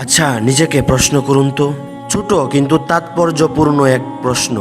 আচ্ছা নিজেকে প্রশ্ন করুন তো। ছোট কিন্তু তাৎপর্যপূর্ণ এক প্রশ্ন,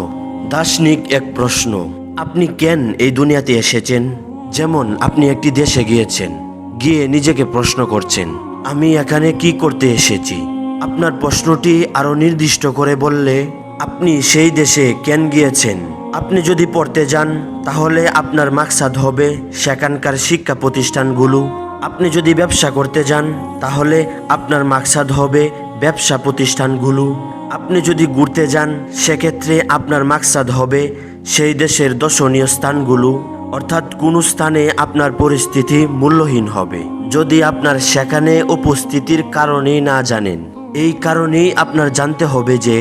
দার্শনিক এক প্রশ্ন। আপনি কেন এই দুনিয়াতে এসেছেন? যেমন আপনি একটি দেশে গিয়েছেন, গিয়ে নিজেকে প্রশ্ন করছেন, আমি এখানে কি করতে এসেছি? আপনার প্রশ্নটি আরও নির্দিষ্ট করে বললে, আপনি সেই দেশে কেন গিয়েছেন? আপনি যদি পড়তে যান, তাহলে আপনার মাকসাদ হবে সেখানকার শিক্ষা প্রতিষ্ঠানগুলো। আপনি যদি ব্যবসা করতে যান, তাহলে আপনার মাকসাদ হবে ব্যবসা প্রতিষ্ঠানগুলো। আপনি যদি ঘুরতে যান, সেক্ষেত্রে আপনার মাকসাদ হবে সেই দেশের দর্শনীয় স্থানগুলো। অর্থাৎ কোন স্থানে আপনার পরিস্থিতি মূল্যহীন হবে। যদি আপনার সেখানে উপস্থিতির কারণেই না জানেন, এই কারণেই আপনার জানতে হবে যে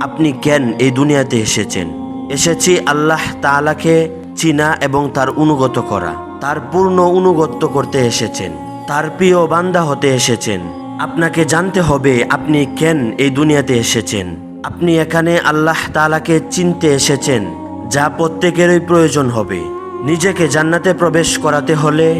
আপনি কেন এই দুনিয়াতে এসেছেন। এসেছি আল্লাহ তাআলাকে চিনা এবং তার অনুগত করা। তার পূর্ণ অনুগত্য করতে এসেছেন। তার প্রিয় বান্দা হতে এসেছেন। আপনাকে জানতে হবে, আপনি কেন এই দুনিয়াতে এসেছেন? আপনি এখানে আল্লাহ তালাকে চিনতে এসেছেন, যা প্রত্যেকেরই প্রয়োজন হবে। নিজেকে জান্নাতে প্রবেশ করাতে হলে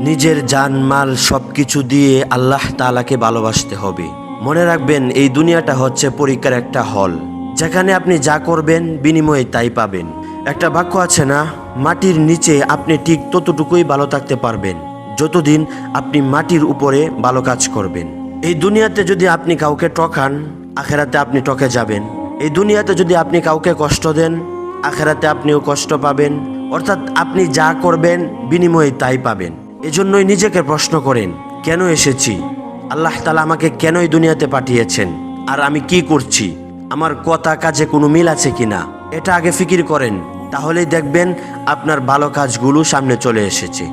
নিজের জান, মাল সবকিছু দিয়ে আল্লাহ তাআলাকে ভালোবাসতে হবে। মনে রাখবেন, এই দুনিয়াটা হচ্ছে পরীক্ষার একটা হল। যেখানে আপনি যা করবেন, বিনিময়ে তাই পাবেন। একটা বাক্য আছে না, মাটির নিচে আপনি ঠিক ততটুকুই ভালো থাকতে পারবেন, যতদিন আপনি মাটির উপরে ভালো কাজ করবেন। এই দুনিয়াতে যদি আপনি কাউকে টকান আখেরাতে আপনি টকে যাবেন। এই দুনিয়াতে যদি আপনি কাউকে কষ্ট দেন, আখেরাতে আপনিও কষ্ট পাবেন। অর্থাৎ আপনি যা করবেন, বিনিময়ে তাই পাবেন। এজন্যই নিজেকে প্রশ্ন করেন, কেন এসেছি? আল্লাহ তালা আমাকে কেন এই দুনিয়াতে পাঠিয়েছেন? আর আমি কি করছি? আমার কথা কাজে কোনো মিল আছে কিনা? এটা আগে ফিকির করেন। তাহলেই দেখবেন আপনার ভালো কাজগুলো সামনে চলে এসেছে।